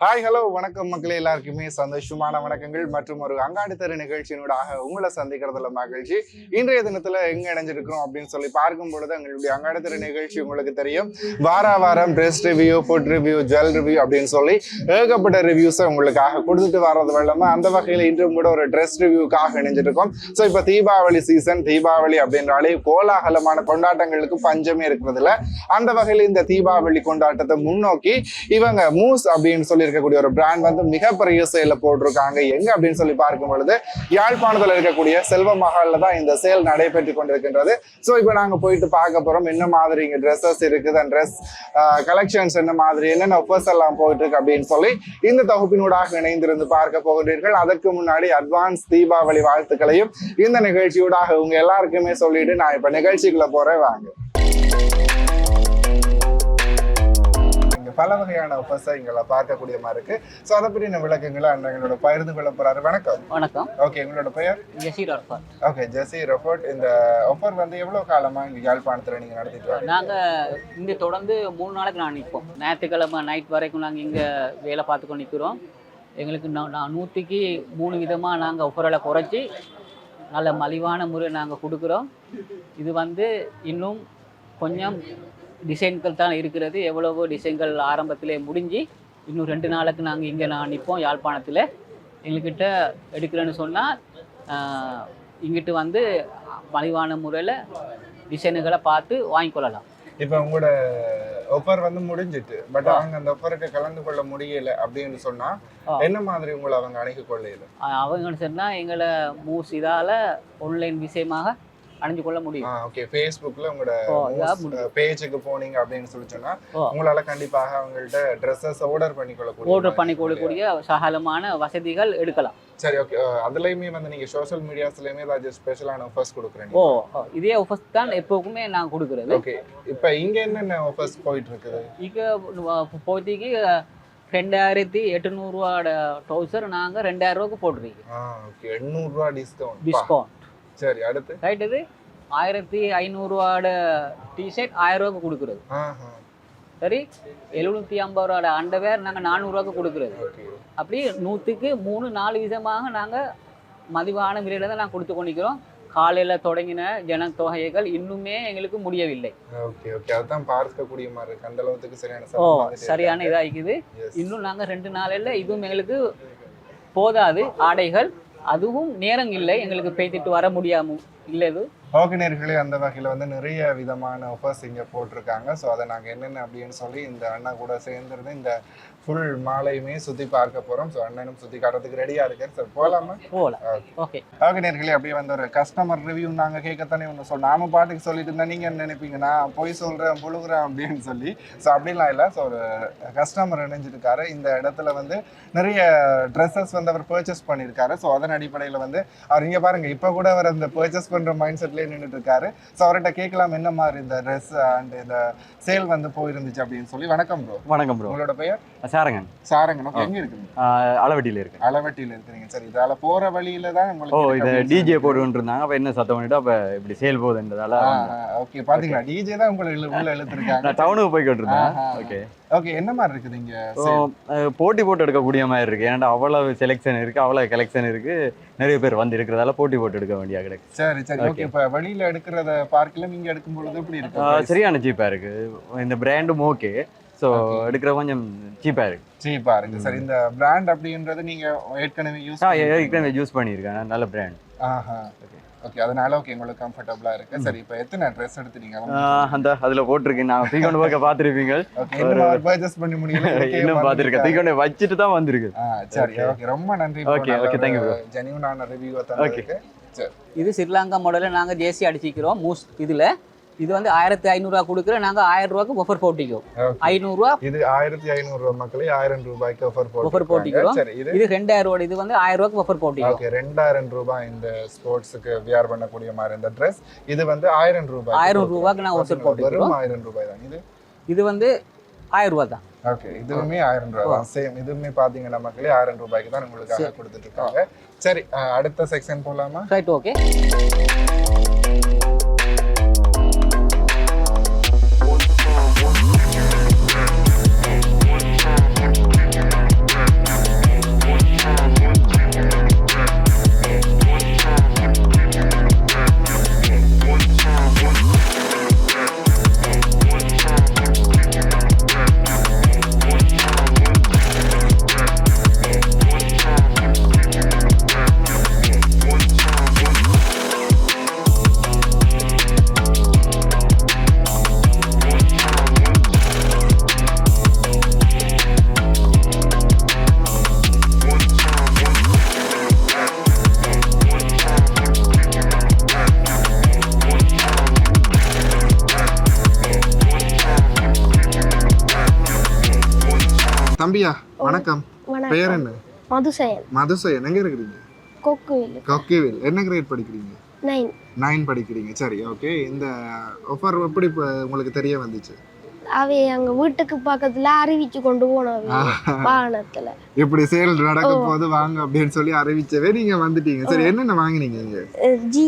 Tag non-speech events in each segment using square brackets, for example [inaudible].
Hi hello வணக்கம் மக்களே எல்லாருக்குமே சந்தோஷமான வணக்கங்கள். மற்றும் ஒரு அங்காடி தரு நிகழ்ச்சியினூடாக உங்களை சந்திக்கிறதுல மகிழ்ச்சி. இன்றைய தினத்துல எங்க இணைஞ்சிருக்கிறோம் அப்படின்னு சொல்லி பார்க்கும் பொழுது எங்களுடைய அங்காடி நிகழ்ச்சி உங்களுக்கு தெரியும். வார வாரம் dress review food review jewel review அப்படின்னு சொல்லி ஏகப்பட்ட ரிவ்யூஸை உங்களுக்காக கொடுத்துட்டு வர்றது வெள்ளமா அந்த வகையில் இன்றும் கூட ஒரு ட்ரெஸ் ரிவ்யூக்காக இணைஞ்சிட்டு ஸோ இப்போ தீபாவளி சீசன் தீபாவளி அப்படின்றாலே கோலாகலமான கொண்டாட்டங்களுக்கு பஞ்சமே இருக்கிறது அந்த வகையில் இந்த தீபாவளி கொண்டாட்டத்தை முன்னோக்கி இவங்க மூஸ் அப்படின்னு சொல்லி இருக்கக்கூடிய ஒரு பிராண்ட் வந்து மிகப்பெரிய சேல போட்டிருக்காங்க. எங்க அப்படின்னு சொல்லி பார்க்கும் பொழுது யாழ்ப்பாணத்தில் இருக்கக்கூடிய செல்வ மஹால்ல தான் இந்த சேல் நடைபெற்று கொண்டிருக்கின்றது. ஸோ இப்போ நாங்கள் போயிட்டு பார்க்க போறோம். என்ன மாதிரி இங்கே ட்ரெஸ்ஸஸ் இருக்குது அந்த ட்ரெஸ் கலெக்ஷன்ஸ் என்ன மாதிரி என்னென்ன ஒஃபர்ஸ் எல்லாம் போயிட்டு இருக்கு அப்படின்னு சொல்லி இந்த தொகுப்பினூடாக இணைந்திருந்து பார்க்க போகிறீர்கள் அதற்கு முன்னாடி அட்வான்ஸ் தீபாவளி வாழ்த்துக்களையும் இந்த நிகழ்ச்சியூடாக உங்க எல்லாருக்குமே சொல்லிட்டு நான் இப்போ நிகழ்ச்சிக்குள்ள போறேன். வாங்க. பல வகையான இங்களை பார்க்கக்கூடிய மாதிரி இருக்கு. ஸோ அதை பற்றின விளக்கங்களை அண்ணங்களோட பகிர்ந்து கொள்ள போறாரு. வணக்கம். வணக்கம். ஓகே உங்களோட பெயர்? ஜெசீர் அர்ஃபாத் ஓகே ஜெசி ரெஃபோர்ட் இந்த ஆஃபர் வந்து எவ்வளவு காலமா இங்க யாழ்ப்பாணத்துல நீங்க நடத்திட்டு நாங்கள் இங்கே தொடர்ந்து மூணு நாளைக்கு நான் நிற்போம் ஞாயிற்றுக்கிழமை நைட் வரைக்கும் நாங்கள் இங்கே வேலை பார்த்துக்கொண்டு நிற்கிறோம் எங்களுக்கு நான் நான் நூற்றுக்கு மூணு விதமாக நாங்கள் ஒஃபரில் குறைச்சி நல்ல மலிவான முறை நாங்கள் கொடுக்குறோம். இது வந்து இன்னும் கொஞ்சம் டிசைன்கள் தான் இருக்கிறது. எவ்வளவோ டிசைன்கள் ஆரம்பத்திலே முடிஞ்சு இன்னும் ரெண்டு நாளுக்கு நாங்கள் இங்கே நான் நிற்போம் யாழ்ப்பாணத்தில். எங்ககிட்ட எடுக்கிறேன்னு சொன்னால் இங்கிட்டு வந்து மலிவான முறையில் டிசைனுகளை பார்த்து வாங்கிக்கொள்ளலாம் இப்போ உங்களோட ஆஃபர் வந்து முடிஞ்சிட்டு பட் அவங்க அந்த ஆஃபருக்கு கலந்து கொள்ள முடியல அப்படின்னு சொன்னா ஆ. என்ன மாதிரி உங்களை அவங்க அணுகி கொள்ளையில? அவங்க சொன்னால் எங்களை மூஸ் இதால் ஆன்லைன் விஷயமாக அணிஞ்சு கொள்ள முடியும் ஓகே ஃபேஸ்புக்ல உங்களோட. பேஜுக்கு போனீங்க அப்படின்னு சொல்லி சொன்னா ஓ. உங்களால கண்டிப்பாக அவங்கள்ட்ட ட்ரெஸ்ஸஸ் ஆர்டர் பண்ணி கொள்ளக்கூடிய ஆர்டர் பண்ணி கொடுக்கக்கூடிய சகலமான வசதிகள் எடுக்கலாம். சரி ஓகே அதுலயுமே வந்து நீங்க சோஷியல் மீடியாஸ்லயுமே ஏதாச்சும் ஸ்பெஷலான ஆஃபர்ஸ் கொடுக்குறீங்க ஓ இதே ஆஃபர்ஸ் தான் எப்போவுமே நான் கொடுக்குறது. ஓகே இப்போ இங்க என்னென்ன ஆஃபர்ஸ் போயிட்டு இருக்குது இங்கே இப்போதைக்கு ரெண்டாயிரத்தி எட்டுநூறுவாட ட்ரௌசர் நாங்கள் ரெண்டாயிரம் ரூபாய்க்கு போட்டிருக்கோம் ஆ ஓகே எண்ணூறு ரூபா டிஸ்கவுண்ட் டிஸ்கவுண்ட் சரி அடுத்து? ரைட் இது? ஆயிரத்தி ஐநூறுவாட டிஷர்ட் ஆயிரம் ரூபாய்க்கு கொடுக்குறது. சரி? எழுநூற்றி ஐம்பது ரூபாட அண்டர்வேர் நாங்கள் நானூறுரூவாக்கு கொடுக்குறது. அப்படி நூற்றுக்கு மூணு நாலு விதமாக நாங்கள் மதிவான விலையில தான் நாங்கள் கொடுத்து கொண்டிருக்கிறோம். காலையில் தொடங்கின ஜனத்தொகைகள் இன்னுமே எங்களுக்கு முடியவில்லை. Okay okay. அதுதான் பார்க்கக்கூடிய மாதிரி இருக்கு. அந்த அளவுக்கு சரியான ஓ சரியான. இதாகிக்குது. இன்னும் நாங்கள் ரெண்டு நாளில் இதுவும் எங்களுக்கு போதாது. ஆடைகள் அதுவும் நேரம் இல்லை எங்களுக்கு பேத்திட்டு வர முடியாம இல்லை இது ஓகே அந்த வகையில் வந்து நிறைய விதமான ஆஃபர்ஸ் இங்கே போட்டிருக்காங்க. ஸோ அதை நாங்கள் என்னென்ன அப்படின்னு சொல்லி இந்த அண்ணா கூட சேர்ந்துருந்து இந்த ஃபுல் மாலையுமே சுற்றி பார்க்க போகிறோம் ஸோ அண்ணனும் சுற்றி காட்டுறதுக்கு ரெடியாக இருக்கார் சார் போகலாமா போகலாம் ஓகே ஓகே நேர்களே அப்படியே வந்து ஒரு கஸ்டமர் ரிவ்யூ நாங்கள் கேட்கத்தானே ஒன்று சொல் நாம பாட்டுக்கு சொல்லிட்டு இருந்தா நீங்கள் என்ன நினைப்பீங்க? நான் போய் சொல்கிறேன் புழுகுறேன் அப்படின்னு சொல்லி. ஸோ அப்படிலாம் இல்லை. ஸோ ஒரு கஸ்டமர் இணைஞ்சிருக்காரு. இந்த இடத்துல வந்து நிறைய ட்ரெஸ்ஸஸ் வந்து அவர் பர்ச்சேஸ் பண்ணியிருக்காரு ஸோ அதன் அடிப்படையில் வந்து அவர் இங்கே பாருங்க இப்போ கூட அவர் இந்த பர்ச்சேஸ் பண்ணுற மைண்ட் செட்லேயே நின்றுட்டு இருக்காரு ஸோ அவர்கிட்ட கேட்கலாம் என்ன மாதிரி இந்த ட்ரெஸ் அண்ட் இந்த சேல் வந்து போயிருந்துச்சு? அப்படின்னு சொல்லி. வணக்கம் ப்ரோ வணக்கம் ப்ரோ உங்களோட பெயர்? சாரங்கன். சாரங்கன் ஓகே எங்கே இருக்குங்க அளவட்டியில் இருக்கு. அளவட்டியில் இருக்கிறீங்க. சரி இதால போகிற வழியில தான் ஓ உங்களுக்கு இது இருக்கு டிஜே போட்டுட்டு இருந்தாங்க அப்ப என்ன சத்தம் பண்ணிட்டு அப்ப இப்படி சேல் போகுதுன்றதால ஓகே பாத்தீங்களா? டிஜே தான் உங்களை இழு- உள்ள இழுத்துருக்காங்க. நான் டவுனுக்கு போய்கிட்டு இருந்தேன். ஓகே ஓகே என்ன மாதிரி இருக்குது இங்க போட்டி போட்டு எடுக்கக்கூடிய மாதிரி இருக்கு. ஏன்னா அவ்வளவு செலெக்ஷன் இருக்கு அவ்வளவு கலெக்ஷன் இருக்கு. நிறைய பேர் வந்து இருக்கிறதால போட்டி போட்டு எடுக்க வேண்டியா கிடக்கு சரி சரி ஓகே. இப்ப வெளியில எடுக்கிறத பார்க்கல நீங்க எடுக்கும் பொழுது எப்படி இருக்கு? சரியான சீப்பா இருக்கு. இந்த பிராண்டும் ஓகே ஸோ எடுக்கிற கொஞ்சம் சீப்பா இருக்கு. சீப்பா இருக்கு. சரி இந்த பிராண்ட் அப்படின்றது நீங்க ஏற்கனவே யூஸ் ஆ ஏற்கனவே யூஸ் பண்ணியிருக்கேன். நல்ல பிராண்ட் ஆஹா. ஓகே அதனால ஓகே உங்களுக்கு கம்ஃபர்டபுளா இருக்கு. சரி இப்போ எத்தனை ட்ரெஸ் எடுத்துட்டீங்க அந்த அதுல போட்டிருக்கேன். நான் தூக்கொண்டு போக்க பார்த்துருப்பீங்க ஓகே இன்னும் பர்ச்சேஸ் பண்ணி முடியல. [laughs] இன்னும் பார்த்துருக்கேன். வந்துட்டாரு. தூக்கொண்டு வச்சுட்டு தான் வந்திருக்கு. சரி. ஓகே ரொம்ப நன்றி okay, thank you, bro. ஜெனியூனான ரிவ்யூ தந்ததுக்கு. சரி இது ஸ்ரீலங்கா மாடலில் நாங்கள் ஜேசி அடிச்சிக்கிறோம் மூஸ் இதில். இது வந்து ஆயிரத்தி ஐநூறுரூவா கொடுக்குறேன் நாங்கள் ஆயிரம் ரூபாய்க்கு ஒஃபர் போட்டிக்கோ. ஐநூறுரூவா இது ஆயிரத்தி ஐநூறு ரூபாய் மக்களே ஆயிரம் ரூபாய்க்கு Offer போட்டு போட்டிக்கிறோம். சரி இது ரெண்டாயிரம் ரூபா இது வந்து ஆயிரம் ரூபாய்க்கு ஒஃபர் போட்டிக்கோ ஓகே ரெண்டாயிரம் ரூபாய் இந்த ஸ்போர்ட்ஸுக்கு வியர் பண்ணக்கூடிய மாதிரி இந்த ட்ரெஸ் இது வந்து ஆயிரம் ரூபாய் ஆயிரம் ரூபாய்க்கு நான் ஒஃபர் போட்டிக்கிறோம் ஆயிரம் ரூபாய் தான். இது? இது வந்து ஆயிரம் ரூபா தான். ஓகே இதுவுமே ஆயிரம் ரூபாய் தான். சேம் இதுவுமே பாத்தீங்கன்னா மக்களே ஆயிரம் ரூபாய்க்கு தான் உங்களுக்காக கொடுத்துட்டு இருக்காங்க. சரி அடுத்த செக்ஷன் போலாமா? ரைட் ஓகே தம்பியா வணக்கம். பேர் என்ன? மதுசயன் மதுசையன் எங்க இருக்கிறீங்க? கொக்குவில். கொக்கிவில். என்ன கிரேட் படிக்கிறீங்க? நைன். நைன் படிக்கிறீங்க. சரி ஓகே இந்த ஆஃபர் எப்படி உங்களுக்கு தெரிய வந்துச்சு? அவை அங்க வீட்டுக்கு பக்கத்துல அறிவிச்சு கொண்டு போனவை வாகனத்துல. இப்படி சேல் நடக்கும் போது வாங்க அப்படின்னு சொல்லி அறிவிச்சவே நீங்க வந்துட்டீங்க. சரி என்னென்ன வாங்குனீங்க இங்க? ஜி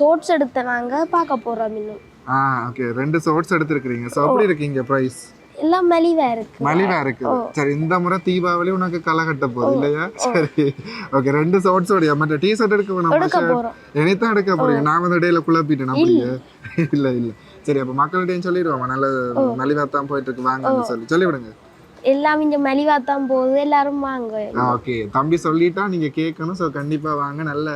ஷோட்ஸ் எடுத்த நாங்க பார்க்க போறோம் இன்னும். ஆ ஓகே ரெண்டு ஷோர்ட்ஸ் எடுத்திருக்கிறீங்க. ஸோ எப்படி இருக்கீங்க ப்ரைஸ் எல்லாம் மலிவா இருக்கு. மலிவா இருக்குது சரி இந்த முறை தீபாவளி உனக்கு களை கட்ட போகுது இல்லையா? சரி. ஓகே ரெண்டு ஷார்ட்ஸ் உடைய மற்ற டி ஷர்ட் எடுக்க வேணாம் போறோம். என்னைத்தான் எடுக்க போறீங்க? நான் வந்து இடையில குழப்பிட்டேன் அப்படியே. இல்ல. [laughs] இல்ல சரி அப்ப மக்கள்கிட்டயும் சொல்லிடுவோம். நல்ல மலிவா தான் போயிட்டு இருக்கு வாங்கன்னு சொல்லி சொல்லி. விடுங்க எல்லாம் இங்க மலிவா தான் போகுது எல்லாரும் வாங்க. ஓகே தம்பி சொல்லிட்டா நீங்க கேட்கணும் ஸோ கண்டிப்பா வாங்க. நல்ல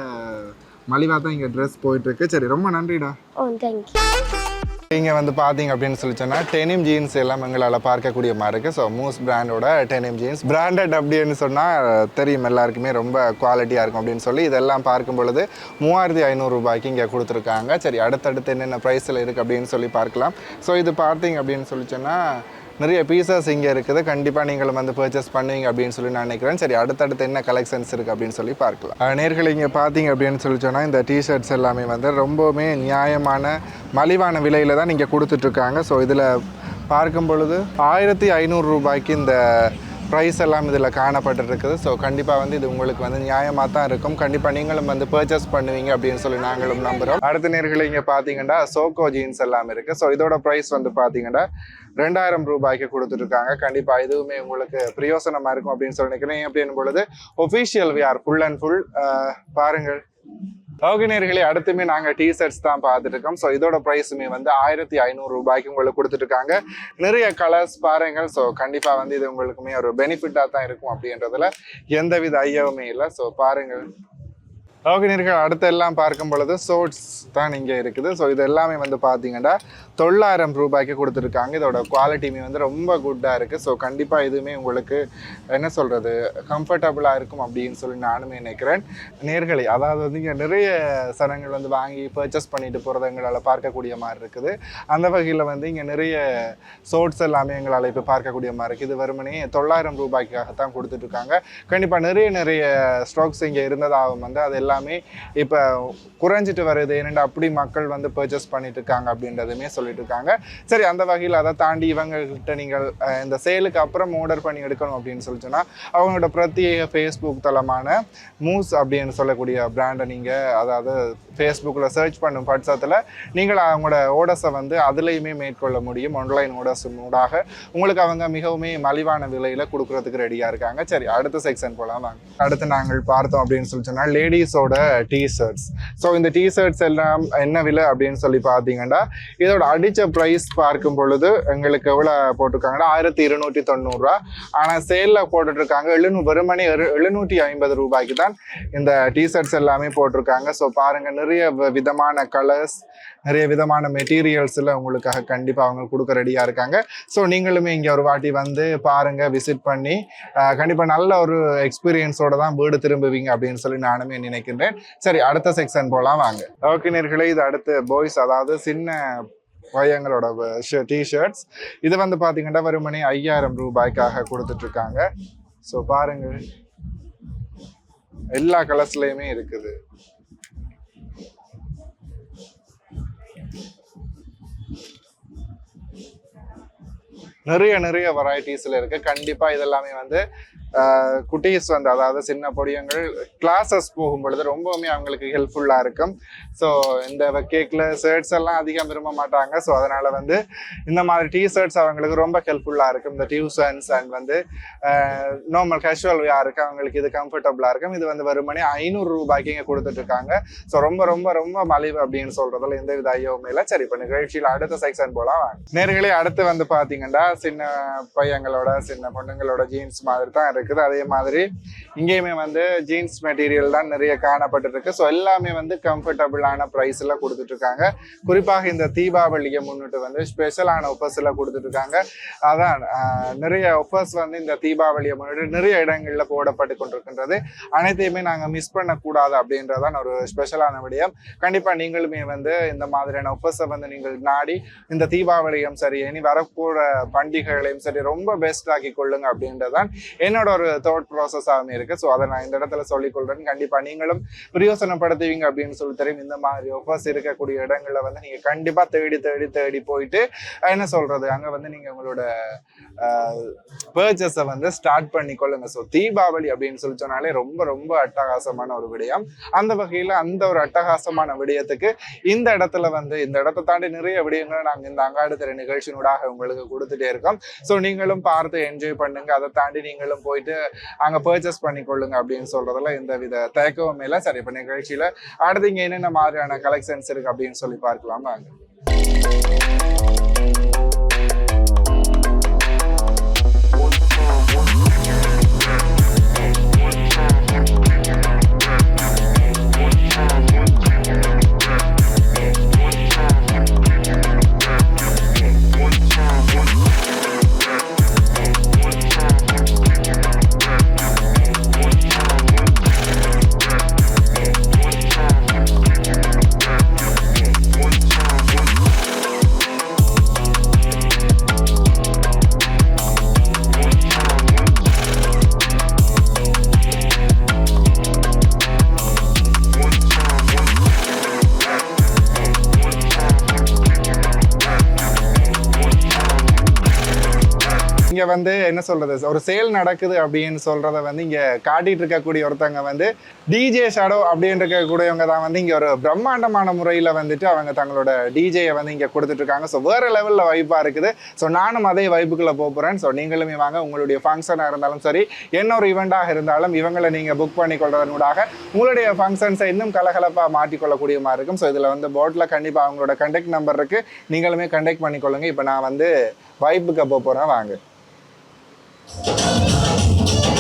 மலிவா தான் இங்க ட்ரெஸ் போயிட்டு இருக்கு சரி ரொம்ப நன்றிடா. ஓ தேங்க்யூ இங்கே வந்து பார்த்தீங்க அப்படின்னு சொல்லி சொன்னால் டெனிம் ஜீன்ஸ் எல்லாம் எங்களால் பார்க்கக்கூடிய மாதிரி இருக்குது ஸோ மூஸ் பிராண்டோட டெனிம் ஜீன்ஸ் பிராண்டட் அப்படின்னு சொன்னால் தெரியும் எல்லாருக்குமே ரொம்ப குவாலிட்டியாக இருக்கும் அப்படின்னு சொல்லி இதெல்லாம் பார்க்கும் பொழுது மூவாயிரத்தி ஐநூறுரூபாய்க்கு இங்கே கொடுத்துருக்காங்க. சரி அடுத்தடுத்து என்னென்ன ப்ரைஸில் இருக்குது அப்படின்னு சொல்லி பார்க்கலாம். ஸோ இது பார்த்தீங்க அப்படின்னு சொல்லி சொன்னால் நிறைய பீசஸ் இங்கே இருக்குது. கண்டிப்பாக நீங்களும் வந்து பர்ச்சேஸ் பண்ணுவீங்க அப்படின்னு சொல்லி நான் நினைக்கிறேன். சரி அடுத்தடுத்து என்ன கலெக்ஷன்ஸ் இருக்குது அப்படின்னு சொல்லி பார்க்கலாம். நேர்களை இங்கே பார்த்தீங்க அப்படின்னு சொல்லி சொன்னால் இந்த டிஷர்ட்ஸ் எல்லாமே வந்து ரொம்பவுமே நியாயமான மலிவான விலையில் தான் நீங்கள் கொடுத்துட்ருக்காங்க ஸோ இதில் பார்க்கும் பொழுது ஆயிரத்தி ஐநூறு ரூபாய்க்கு இந்த ப்ரைஸ் எல்லாம் இதில் காணப்பட்டுருக்குது. ஸோ கண்டிப்பாக வந்து இது உங்களுக்கு வந்து நியாயமாக தான் இருக்கும். கண்டிப்பாக நீங்களும் வந்து பர்ச்சேஸ் பண்ணுவீங்க அப்படின்னு சொல்லி நாங்களும் நம்புகிறோம் அடுத்த நேர்களை இங்கே பார்த்தீங்கன்னா சோக்கோ ஜீன்ஸ் எல்லாம் இருக்குது ஸோ இதோட ப்ரைஸ் வந்து பார்த்தீங்கன்னா ரெண்டாயிரம் ரூபாய்க்கு கொடுத்துட்ருக்காங்க கண்டிப்பாக இதுவுமே உங்களுக்கு பிரயோசனமாக இருக்கும் அப்படின்னு சொல்லி நினைக்கிறேன். அப்படின்னு பொழுது ஒஃபிஷியல் விஆர் ஃபுல் அண்ட் ஃபுல் பாருங்கள். ஓகே அடுத்துமே நாங்கள் டிஷர்ட்ஸ் தான் பார்த்துட்டு இருக்கோம் ஸோ இதோட ப்ரைஸுமே வந்து ஆயிரத்தி ஐநூறு ரூபாய்க்கு உங்களுக்கு கொடுத்துட்டு இருக்காங்க நிறைய கலர்ஸ் பாருங்கள். ஸோ கண்டிப்பாக வந்து இது உங்களுக்குமே ஒரு பெனிஃபிட்டாக தான் இருக்கும் அப்படின்றதுல எந்தவித ஐயவுமே இல்லை. ஸோ பாருங்கள். ரோகிணியர்கள் நேர்கள் அடுத்து எல்லாம் பார்க்கும் பொழுது சோட்ஸ் தான் இங்கே இருக்குது. ஸோ இது எல்லாமே வந்து பார்த்தீங்கன்னா தொள்ளாயிரம் ரூபாய்க்கு கொடுத்துருக்காங்க. இதோட குவாலிட்டியுமே வந்து ரொம்ப குட்டாக இருக்குது ஸோ கண்டிப்பாக இதுவுமே உங்களுக்கு என்ன சொல்கிறது கம்ஃபர்டபுளாக இருக்கும் அப்படின்னு சொல்லி நானுமே நினைக்கிறேன். நேர்களை அதாவது வந்து இங்கே நிறைய சனங்கள் வந்து வாங்கி பர்ச்சேஸ் பண்ணிட்டு போகிறத எங்களால் பார்க்கக்கூடிய மாதிரி இருக்குது. அந்த வகையில் வந்து இங்கே நிறைய சோட்ஸ் எல்லாமே எங்களால் இப்போ பார்க்கக்கூடிய மாதிரி இருக்குது இது வெறுமனே தொள்ளாயிரம் ரூபாய்க்காகத்தான் கொடுத்துட்ருக்காங்க கண்டிப்பாக நிறைய நிறைய ஸ்டாக்ஸ் இங்கே இருந்ததாகவும் வந்து அது எல்லாம் இப்போ குறைஞ்சிட்டு வருது. ஏனெண்டா அப்படி மக்கள் வந்து பர்ச்சேஸ் பண்ணிட்டு இருக்காங்க அப்படின்றதுமே சொல்லிட்டு இருக்காங்க சரி அந்த வகையில் அதை தாண்டி இவங்ககிட்ட நீங்கள் இந்த சேலுக்கு அப்புறம் ஆர்டர் பண்ணி எடுக்கணும் அப்படின்னு சொல்லி சொன்னால் அவங்களோட பிரத்யேக ஃபேஸ்புக் தளமான மூஸ் அப்படின்னு சொல்லக்கூடிய பிராண்டை நீங்கள் அதாவது ஃபேஸ்புக்கில் சர்ச் பண்ணும் பட்சத்தில் நீங்கள் அவங்களோட ஓடஸை வந்து அதுலேயுமே மேற்கொள்ள முடியும். ஆன்லைன் ஓடஸ் மூடாக உங்களுக்கு அவங்க மிகவுமே மலிவான விலையில் கொடுக்கறதுக்கு ரெடியாக இருக்காங்க. சரி அடுத்த செக்ஷன் போகலாம் வாங்க அடுத்து நாங்கள் பார்த்தோம் அப்படின்னு சொல்லி சொன்னால் லேடிஸோட டிஷர்ட்ஸ் ஸோ இந்த டிஷர்ட்ஸ் எல்லாம் என்ன விலை அப்படின்னு சொல்லி பார்த்தீங்கன்னா இதோட அடித்த ப்ரைஸ் பார்க்கும் பொழுது எங்களுக்கு எவ்வளோ போட்டிருக்காங்கன்னா ஆயிரத்தி இருநூற்றி தொண்ணூறுரூவா ஆனால் சேலில் போட்டுட்ருக்காங்க எழுநூ வெறுமனே எரு எழுநூற்றி ஐம்பது ரூபாய்க்கு தான் இந்த டிஷர்ட்ஸ் எல்லாமே போட்டிருக்காங்க. ஸோ பாருங்கள் நிறைய விதமான கலர்ஸ் நிறைய விதமான மெட்டீரியல்ஸில் உங்களுக்காக கண்டிப்பாக அவங்க கொடுக்க ரெடியாக இருக்காங்க. ஸோ நீங்களுமே இங்கே ஒரு வாட்டி வந்து பாருங்கள் விசிட் பண்ணி கண்டிப்பாக நல்ல ஒரு எக்ஸ்பீரியன்ஸோட தான் வீடு திரும்புவீங்க அப்படின்னு சொல்லி நானுமே நினைக்கிறேன். இருக்கின்றேன். சரி அடுத்த செக்ஷன் போகலாம் வாங்க. ஓகே நேர்களே இது அடுத்து பாய்ஸ் அதாவது சின்ன பையங்களோட டிஷர்ட்ஸ் இது வந்து பார்த்தீங்கன்னா வெறுமனே ஐயாயிரம் ரூபாய்க்காக கொடுத்துட்டு இருக்காங்க ஸோ பாருங்கள் எல்லா கலர்ஸ்லையுமே இருக்குது. நிறைய நிறைய வெரைட்டிஸ்ல இருக்கு. கண்டிப்பா இதெல்லாமே வந்து குட்டீஸ் வந்து அதாவது சின்ன பொடியங்கள் கிளாஸஸ் போகும் பொழுது ரொம்பவுமே அவங்களுக்கு ஹெல்ப்ஃபுல்லாக இருக்கும். ஸோ இந்த கேக்கில் ஷர்ட்ஸ் எல்லாம் அதிகம் விரும்ப மாட்டாங்க. ஸோ அதனால் வந்து இந்த மாதிரி டி ஷர்ட்ஸ் அவங்களுக்கு ரொம்ப ஹெல்ப்ஃபுல்லாக இருக்கும். இந்த டியூஷன்ஸ் அண்ட் வந்து நார்மல் கேஷுவல் இருக்கு அவங்களுக்கு இது கம்ஃபர்டபுளாக இருக்கும். இது வந்து வெறுமனே ஐநூறு ரூபாய்க்கு கொடுத்துட்ருக்காங்க. ஸோ ரொம்ப ரொம்ப ரொம்ப மலிவு அப்படின்னு சொல்கிறதுல எந்த வித ஐயோமே இல்லை. சரி இப்போ நிகழ்ச்சியில் அடுத்த செக்ஷன் போலாம். வாங்க. நேர்களே அடுத்து வந்து பார்த்தீங்கன்னா சின்ன பையங்களோட சின்ன பொண்ணுங்களோட ஜீன்ஸ் மாதிரி தான் இருக்குது இருக்குது. அதே மாதிரி இங்கேயுமே வந்து ஜீன்ஸ் மெட்டீரியல் தான் நிறைய காணப்பட்டிருக்கு. ஸோ எல்லாமே வந்து கம்ஃபர்டபுளான ப்ரைஸில் கொடுத்துட்ருக்காங்க. குறிப்பாக இந்த தீபாவளியை முன்னிட்டு வந்து ஸ்பெஷலான ஒஃபர்ஸில் கொடுத்துட்ருக்காங்க. அதான் நிறைய ஒஃபர்ஸ் வந்து இந்த தீபாவளியை முன்னிட்டு நிறைய இடங்களில் போடப்பட்டு கொண்டிருக்கின்றது. அனைத்தையுமே நாங்கள் மிஸ் பண்ணக்கூடாது அப்படின்றதான் ஒரு ஸ்பெஷலான விடயம். கண்டிப்பாக நீங்களுமே வந்து இந்த மாதிரியான ஒஃபர்ஸை வந்து நீங்கள் நாடி இந்த தீபாவளியும் சரி இனி வரப்போற பண்டிகைகளையும் சரி ரொம்ப பெஸ்ட் ஆக்கி கொள்ளுங்க அப்படின்றதான் என்னோட ஒரு தாட் ப்ராசஸாகவும் இருக்குது ஸோ அதை நான் இந்த இடத்துல சொல்லிக்கொள்கிறேன் கண்டிப்பாக நீங்களும் பிரயோசனப்படுத்துவீங்க அப்படின்னு சொல்லி தெரியும். இந்த மாதிரி ஆஃபர்ஸ் இருக்கக்கூடிய இடங்களில் வந்து நீங்கள் கண்டிப்பாக தேடி தேடி தேடி போயிட்டு என்ன சொல்றது? அங்கே வந்து நீங்கள் உங்களோட பர்ச்சஸை வந்து ஸ்டார்ட் பண்ணி கொள்ளுங்க ஸோ தீபாவளி அப்படின்னு சொல்லி சொன்னாலே ரொம்ப ரொம்ப அட்டகாசமான ஒரு விடயம். அந்த வகையில் அந்த ஒரு அட்டகாசமான விடயத்துக்கு இந்த இடத்துல வந்து இந்த இடத்தை தாண்டி நிறைய விடயங்களை நாங்கள் இந்த அங்காடு திரை நிகழ்ச்சியினூடாக உங்களுக்கு கொடுத்துட்டே இருக்கோம். ஸோ நீங்களும் பார்த்து என்ஜாய் பண்ணுங்க. அதை தாண்டி நீங்களும் போயிட்டு அங்கே பர்ச்சேஸ் பண்ணிக்கொள்ளுங்க அப்படின்னு சொல்றதுல எந்த வித தயக்கமும் இல்லை. சரி இப்போ நிகழ்ச்சியில் அடுத்து இங்கே என்னென்ன மாதிரியான கலெக்ஷன்ஸ் இருக்கு அப்படின்னு சொல்லி பார்க்கலாமா? அங்கே இங்கே வந்து என்ன சொல்றது ஒரு சேல் நடக்குது அப்படின்னு சொல்றத வந்து இங்கே காட்டிட்டு இருக்கக்கூடிய ஒருத்தவங்க வந்து டிஜே ஷாடோ அப்படின்னு இருக்கக்கூடியவங்க தான் வந்து இங்கே ஒரு பிரம்மாண்டமான முறையில் வந்துட்டு அவங்க தங்களோட டிஜேயை வந்து இங்கே கொடுத்துட்டு இருக்காங்க. ஸோ வேற லெவலில் வைப்பாக இருக்குது. ஸோ நானும் அதே வைப்புக்குள்ள போக போகிறேன் ஸோ நீங்களுமே வாங்க. உங்களுடைய ஃபங்க்ஷனாக இருந்தாலும் சரி என்ன ஒரு ஈவெண்ட்டாக இருந்தாலும் இவங்களை நீங்கள் புக் பண்ணி கொள்றதனூடாக உங்களுடைய ஃபங்க்ஷன்ஸை இன்னும் கலகலப்பாக மாற்றிக்கொள்ளக்கூடிய மாதிரி இருக்கும். ஸோ இதில் வந்து போட்டில் கண்டிப்பாக அவங்களோட கண்டெக்ட் நம்பர் இருக்குது நீங்களுமே கண்டெக்ட் பண்ணிக்கொள்ளுங்க. இப்போ நான் வந்து வைப்புக்கு போக போகிறேன் வாங்க. Thank you.